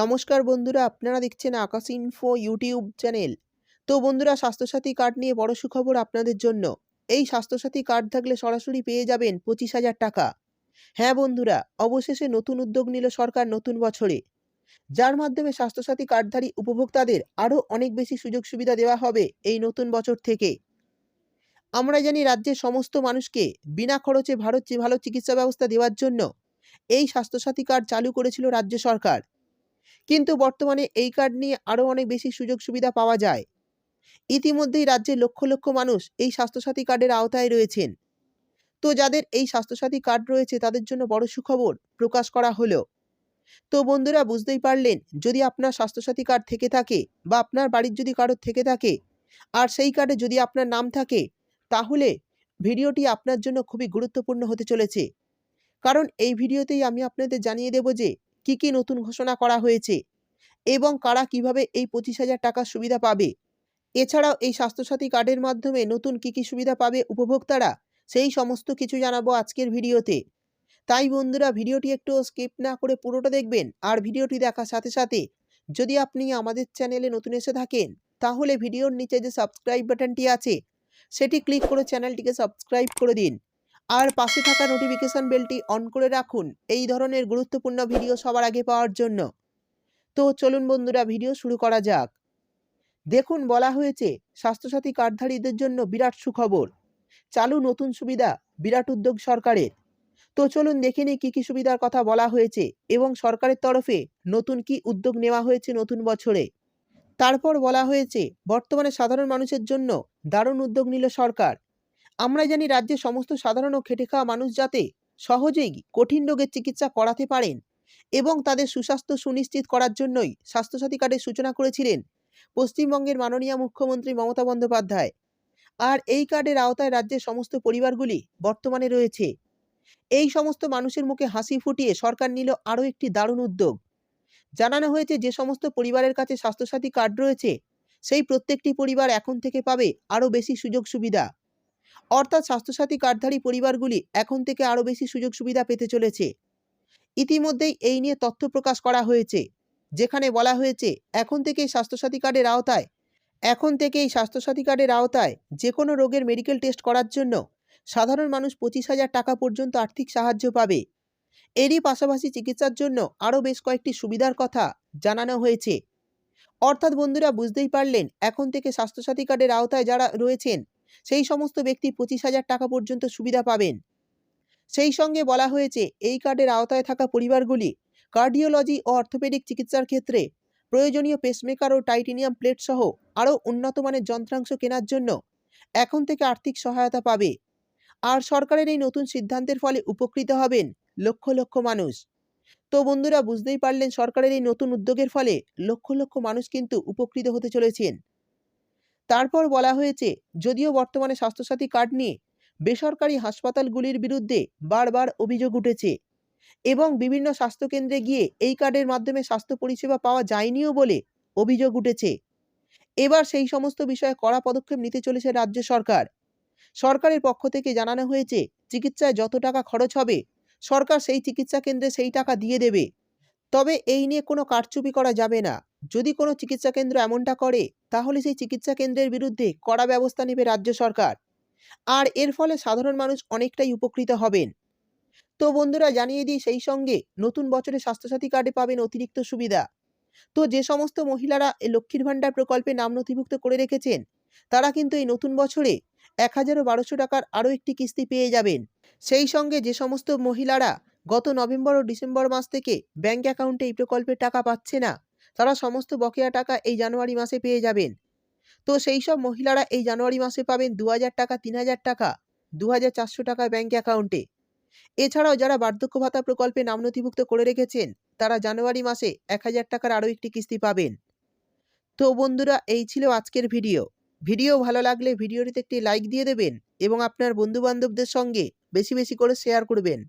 নমস্কার বন্ধুরা, আপনারা দেখছেন আকাশ ইনফো ইউটিউব চ্যানেল তো বন্ধুরা, স্বাস্থ্যসাথী কার্ড নিয়ে বড় সুখবর আপনাদের জন্য। এই স্বাস্থ্যসাথী কার্ড থাকলে সরাসরি পেয়ে যাবেন পঁচিশ হাজার টাকা। হ্যাঁ বন্ধুরা, অবশেষে নতুন উদ্যোগ নিল সরকার নতুন বছরে। যার মাধ্যমে স্বাস্থ্যসাথী কার্ডধারী উপভোক্তাদের আরও অনেক বেশি সুযোগ সুবিধা দেওয়া হবে এই নতুন বছর থেকে। আমরা জানি রাজ্যের সমস্ত মানুষকে বিনা খরচে ভারত ভালো চিকিৎসা ব্যবস্থা দেওয়ার জন্য এই স্বাস্থ্যসাথী কার্ড চালু করেছিল রাজ্য সরকার। কিন্তু বর্তমানে এই কার্ড নিয়ে আরও অনেক বেশি সুযোগ সুবিধা পাওয়া যায়। ইতিমধ্যেই রাজ্যের লক্ষ লক্ষ মানুষ এই স্বাস্থ্যসাথী কার্ডের আওতায় রয়েছেন। তো যাদের এই স্বাস্থ্যসাথী কার্ড রয়েছে তাদের জন্য বড় সুখবর প্রকাশ করা হলো। তো বন্ধুরা বুঝতেই পারলেন, যদি আপনার স্বাস্থ্যসাথী কার্ড থেকে থাকে বা আপনার বাড়ির যদি কারোর থেকে থাকে, আর সেই কার্ডে যদি আপনার নাম থাকে, তাহলে ভিডিওটি আপনার জন্য খুবই গুরুত্বপূর্ণ হতে চলেছে। কারণ এই ভিডিওতেই আমি আপনাদের জানিয়ে দেব যে কি কি নতুন ঘোষণা করা হয়েছে? এবং কারা কীভাবে এই পঁচিশ হাজার টাকার সুবিধা পাবে? এছাড়াও এই স্বাস্থ্যসাথী কার্ডের মাধ্যমে নতুন কি কি সুবিধা পাবে উপভোক্তারা? সেই সমস্ত কিছু জানাব আজকের ভিডিওতে। তাই বন্ধুরা, ভিডিওটি একটু স্কিপ না করে পুরোটা দেখবেন আর ভিডিওটি দেখার সাথে সাথে যদি আপনি আমাদের চ্যানেলে নতুন এসে থাকেন, তাহলে ভিডিওর নিচে যে সাবস্ক্রাইব বাটনটি আছে, সেটি ক্লিক করে চ্যানেলটিকে সাবস্ক্রাইব করে দিন। আর পাশে থাকা নোটিফিকেশন বেলটি অন করে রাখুন। এই ধরনের গুরুত্বপূর্ণ ভিডিও সবার আগে পাওয়ার জন্য। তো চলুন বন্ধুরা ভিডিও শুরু করা যাক। দেখুন, বলা হয়েছে, স্বাস্থ্যসাথী কার্ডধারীদের জন্য বিরাট সুখবর। চালু নতুন সুবিধা, বিরাট উদ্যোগ সরকারের। তো চলুন দেখে নিই কী কী সুবিধার কথা বলা হয়েছে এবং সরকারের তরফে নতুন কি উদ্যোগ নেওয়া হয়েছে নতুন বছরে। তারপর বলা হয়েছে, বর্তমানে সাধারণ মানুষের জন্য দারুণ উদ্যোগ নিল সরকার। আমরা জানি রাজ্যের সমস্ত সাধারণ ও খেটে খাওয়া মানুষ যাতে সহজেই কঠিন রোগের চিকিৎসা করাতে পারেন এবং তাদের সুস্বাস্থ্য সুনিশ্চিত করার জন্যই স্বাস্থ্যসাথী কার্ডের সূচনা করেছিলেন পশ্চিমবঙ্গের মাননীয় মুখ্যমন্ত্রী মমতা বন্দ্যোপাধ্যায়। আর এই কার্ডের আওতায় রাজ্যের সমস্ত পরিবারগুলি বর্তমানে রয়েছে। এই সমস্ত মানুষের মুখে হাসি ফুটিয়ে সরকার নিল আরও একটি দারুণ উদ্যোগ। জানানো হয়েছে যে সমস্ত পরিবারের কাছে স্বাস্থ্যসাথী কার্ড রয়েছে, সেই প্রত্যেকটি পরিবার এখন থেকে পাবে আরও বেশি সুযোগ সুবিধা। অর্থাৎ স্বাস্থ্যসাথী কার্ডধারী পরিবারগুলি এখন থেকে আরও বেশি সুযোগ সুবিধা পেতে চলেছে। ইতিমধ্যেই এই নিয়ে তথ্য প্রকাশ করা হয়েছে, যেখানে বলা হয়েছে, এখন থেকেই স্বাস্থ্যসাথী কার্ডের আওতায়, এখন থেকেই স্বাস্থ্যসাথী কার্ডের আওতায় যে কোনো রোগের মেডিকেল টেস্ট করার জন্য সাধারণ মানুষ পঁচিশ হাজার টাকা পর্যন্ত আর্থিক সাহায্য পাবে। এরই পাশাপাশি চিকিৎসার জন্য আরও বেশ কয়েকটি সুবিধার কথা জানানো হয়েছে। অর্থাৎ বন্ধুরা, বুঝতেই পারলেন, এখন থেকে স্বাস্থ্যসাথী কার্ডের আওতায় যারা রয়েছেন সেই সমস্ত ব্যক্তি পঁচিশ হাজার টাকা পর্যন্ত সুবিধা পাবেন। সেই সঙ্গে বলা হয়েছে, এই কার্ডের আওতায় থাকা পরিবারগুলি কার্ডিওলজি ও অর্থোপেডিক চিকিৎসার ক্ষেত্রে প্রয়োজনীয় পেসমেকার ও টাইটেনিয়াম প্লেট সহ আরও উন্নত মানের যন্ত্রাংশ কেনার জন্য এখন থেকে আর্থিক সহায়তা পাবে। আর সরকারের এই নতুন সিদ্ধান্তের ফলে উপকৃত হবেন লক্ষ লক্ষ মানুষ। তো বন্ধুরা, বুঝতেই পারলেন সরকারের এই নতুন উদ্যোগের ফলে লক্ষ লক্ষ মানুষ কিন্তু উপকৃত হতে চলেছেন। তারপর বলা হয়েছে, যদিও বর্তমানে স্বাস্থ্যসাথী কার্ড নিয়ে বেসরকারি হাসপাতালগুলির বিরুদ্ধে বারবার অভিযোগ উঠেছে এবং বিভিন্ন স্বাস্থ্যকেন্দ্রে গিয়ে এই কার্ডের মাধ্যমে স্বাস্থ্য পরিষেবা পাওয়া যায়নিও বলে অভিযোগ উঠেছে। এবার সেই সমস্ত বিষয়ে কড়া পদক্ষেপ নিতে চলেছে রাজ্য সরকার। সরকারের পক্ষ থেকে জানানো হয়েছে, চিকিৎসায় যত টাকা খরচ হবে, সরকার সেই চিকিৎসা কেন্দ্রে সেই টাকা দিয়ে দেবে। তবে এই নিয়ে কোনো কারচুপি করা যাবে না। যদি কোনো চিকিৎসা কেন্দ্র এমনটা করে তাহলে সেই চিকিৎসা কেন্দ্রের বিরুদ্ধে কড়া ব্যবস্থা নেবে রাজ্য সরকার। আর এর ফলে সাধারণ মানুষ অনেকটাই উপকৃত হবেন। তো বন্ধুরা, জানিয়ে দিই সেই সঙ্গে নতুন বছরে স্বাস্থ্যসাথী কার্ডে পাবেন অতিরিক্ত সুবিধা। তো যে সমস্ত মহিলারা লক্ষ্মীর ভাণ্ডার প্রকল্পে নাম নথিভুক্ত করে রেখেছেন, তারা কিন্তু এই নতুন বছরে এক হাজার বারোশো টাকার আরও একটি কিস্তি পেয়ে যাবেন। সেই সঙ্গে যে সমস্ত মহিলারা গত নভেম্বর ও ডিসেম্বর মাস থেকে ব্যাংক অ্যাকাউন্টে এই প্রকল্পের টাকা পাচ্ছে না তারা সমস্ত বকেয়া টাকা এই জানুয়ারি মাসে পেয়ে যাবেন। তো সেই সব মহিলারা এই জানুয়ারি মাসে পাবেন দু হাজার টাকা, তিন হাজার টাকা, দু হাজার চারশো টাকা ব্যাংক অ্যাকাউন্টে। এছাড়াও যারা বার্ধক্য ভাতা প্রকল্পে নাম নথিভুক্ত করে রেখেছেন, তারা জানুয়ারি মাসে এক হাজার টাকার আরও একটি কিস্তি পাবেন। তো বন্ধুরা, এই ছিল আজকের ভিডিও। ভিডিও ভালো লাগলে ভিডিওটিতে একটি লাইক দিয়ে দেবেন এবং আপনার বন্ধুবান্ধবদের সঙ্গে বেশি বেশি করে শেয়ার করবেন।